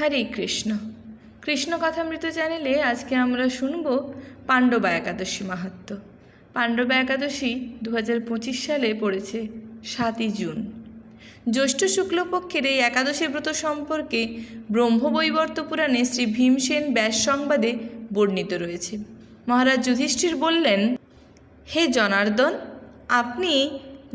হরে কৃষ্ণ। কৃষ্ণ কথামৃত চ্যানেলে আজকে আমরা শুনব পাণ্ডবা একাদশী মাহাত্ম। পাণ্ডবা একাদশী দু সালে পড়েছে সাতই জুন। জ্যৈষ্ঠ শুক্লপক্ষের এই একাদশী ব্রত সম্পর্কে ব্রহ্মবৈবর্ত পুরাণে শ্রী ভীমসেন ব্যাস সংবাদে বর্ণিত রয়েছে। মহারাজ যুধিষ্ঠির বললেন, হে জনার্দন, আপনি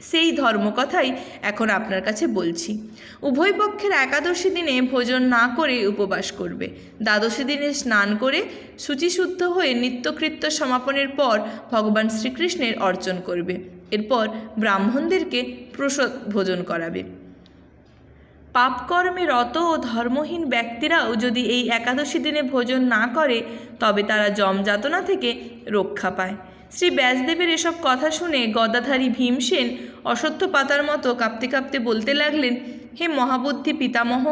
সেই ধর্মকথাই এখন আপনার কাছে বলছি। উভয় পক্ষের একাদশী দিনে ভোজন না করে উপবাস করবে। দ্বাদশী দিনে স্নান করে শুচিশুদ্ধ হয়ে নিত্যকৃত্য সমাপনের পর ভগবান শ্রীকৃষ্ণের অর্চন করবে। এরপর ব্রাহ্মণদেরকে প্রসাদ ভোজন করাবে। পাপকর্মে রত ও ধর্মহীন ব্যক্তিরাও যদি এই একাদশী দিনে ভোজন না করে, তবে তারা জমযাতনা থেকে রক্ষা পায়। শ্রী ব্যাসদেবের এসব কথা শুনে গদাধারী ভীমসেন অসত্য পাতার মতো কাঁপতে কাঁপতে বলতে লাগলেন, হে মহাবুদ্ধি পিতামহ,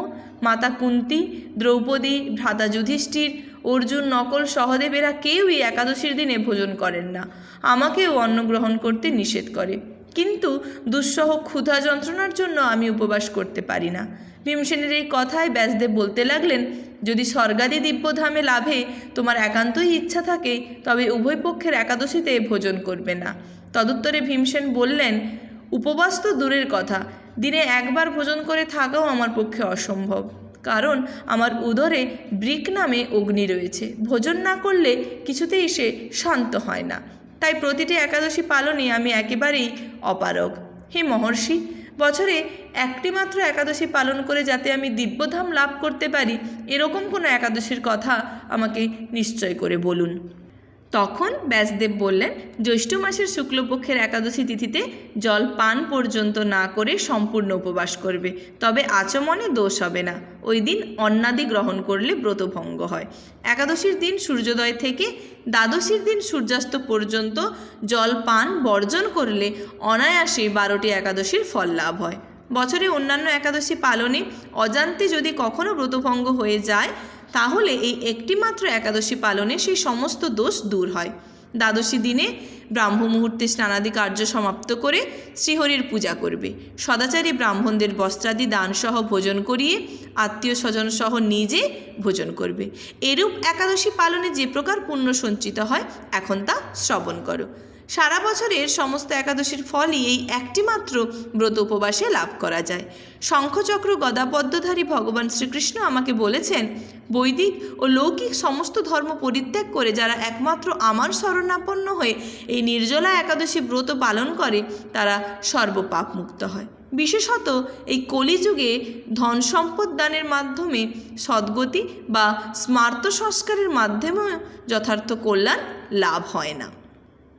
মাতা কুন্তি, দ্রৌপদী, ভ্রাতা যুধিষ্ঠির, অর্জুন, নকল সহদেবেরা কেউই একাদশীর দিনে ভোজন করেন না। আমাকেও অন্ন গ্রহণ করতে নিষেধ করে। কিন্তু দুঃসহ ক্ষুধা যন্ত্রণার জন্য আমি উপবাস করতে পারি না। ভীমসেনের এই কথায় ব্যাসদেব বলতে লাগলেন, যদি স্বর্গাদি দিব্যধামে লাভে তোমার একান্তই ইচ্ছা থাকে, তবে উভয় পক্ষের একাদশীতে ভোজন করবে না। তদুত্তরে ভীমসেন বললেন, উপবাস তো দূরের কথা। দিনে একবার ভোজন করে থাকাও আমার পক্ষে অসম্ভব। কারণ আমার উদরে ব্রিক নামে অগ্নি রয়েছে। ভোজন না করলে কিছুতেই সে শান্ত হয় না। তাই প্রতিটি একাদশী পালনে আমি একেবারেই অপারগ। হে মহর্ষি, বছরে একটি মাত্র একাদশী পালন করে যাতে আমি দিব্যধাম লাভ করতে পারি, এরকম কোনো একাদশীর কথা আমাকে নিশ্চয় করে বলুন। তখন ব্যাসদেব বললেন, জ্যৈষ্ঠ মাসের শুক্লপক্ষের একাদশী তিথিতে জল পান পর্যন্ত না করে সম্পূর্ণ উপবাস করবে, তবে আচমনে দোষ হবে না। ওই দিন অন্নাদি গ্রহণ করলে ব্রতভঙ্গ হয়। একাদশীর দিন সূর্যোদয় থেকে দ্বাদশীর দিন সূর্যাস্ত পর্যন্ত জল পান বর্জন করলে অনায়াসে বারোটি একাদশীর ফল লাভ হয়। বছরে অন্যান্য একাদশী পালনে অজান্তে যদি কখনও ব্রতভঙ্গ হয়ে যায় তাহলে এই একটি মাত্র একাদশী পালনে সেই সমস্ত দোষ দূর হয়। দ্বাদশী দিনে ব্রাহ্ম মুহূর্তে স্নানাদি কার্য সমাপ্ত করে শ্রীহরির পূজা করবে। সদাচারী ব্রাহ্মণদের বস্ত্রাদি দানসহ ভোজন করিয়ে আত্মীয় স্বজন সহ নিজে ভোজন করবে। এরূপ একাদশী পালনে যে প্রকার পুণ্য সঞ্চিত হয়, এখন তা শ্রবণ করো। সারা বছরের সমস্ত একাদশীর ফলই এই একটি মাত্র ব্রত উপবাসে লাভ করা যায়। শঙ্খচক্র গদাপদ্মধারী ভগবান শ্রীকৃষ্ণ আমাকে বলেছেন, বৈদিক ও লৌকিক সমস্ত ধর্ম পরিত্যাগ করে যারা একমাত্র আমার শরণাপন্ন হয়ে এই নির্জলা একাদশী ব্রত পালন করে, তারা সর্বপাপ মুক্ত হয়। বিশেষত এই কলিযুগে ধন সম্পদ দানের মাধ্যমে, সদ্গতি বা স্মার্ত সংস্কারের মাধ্যমেও যথার্থ কল্যাণ লাভ হয় না।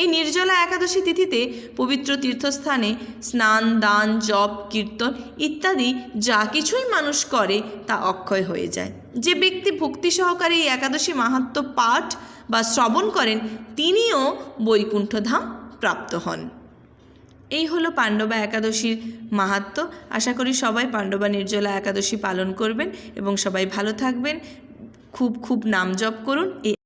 এই নির্জলা একাদশী তিথিতে পবিত্র তীর্থস্থানে স্নান, দান, জপ, কীর্তন ইত্যাদি যা কিছুই মানুষ করে তা অক্ষয় হয়ে যায়। যে ব্যক্তি ভক্তি সহকারে এই একাদশী মাহাত্ম পাঠ বা শ্রবণ করেন, তিনিও বৈকুণ্ঠধাম প্রাপ্ত হন। এই হলো পাণ্ডবা একাদশীর মাহাত্ম। আশা করি সবাই পাণ্ডবা নির্জলা একাদশী পালন করবেন এবং সবাই ভালো থাকবেন। খুব খুব নাম জপ করুন। এই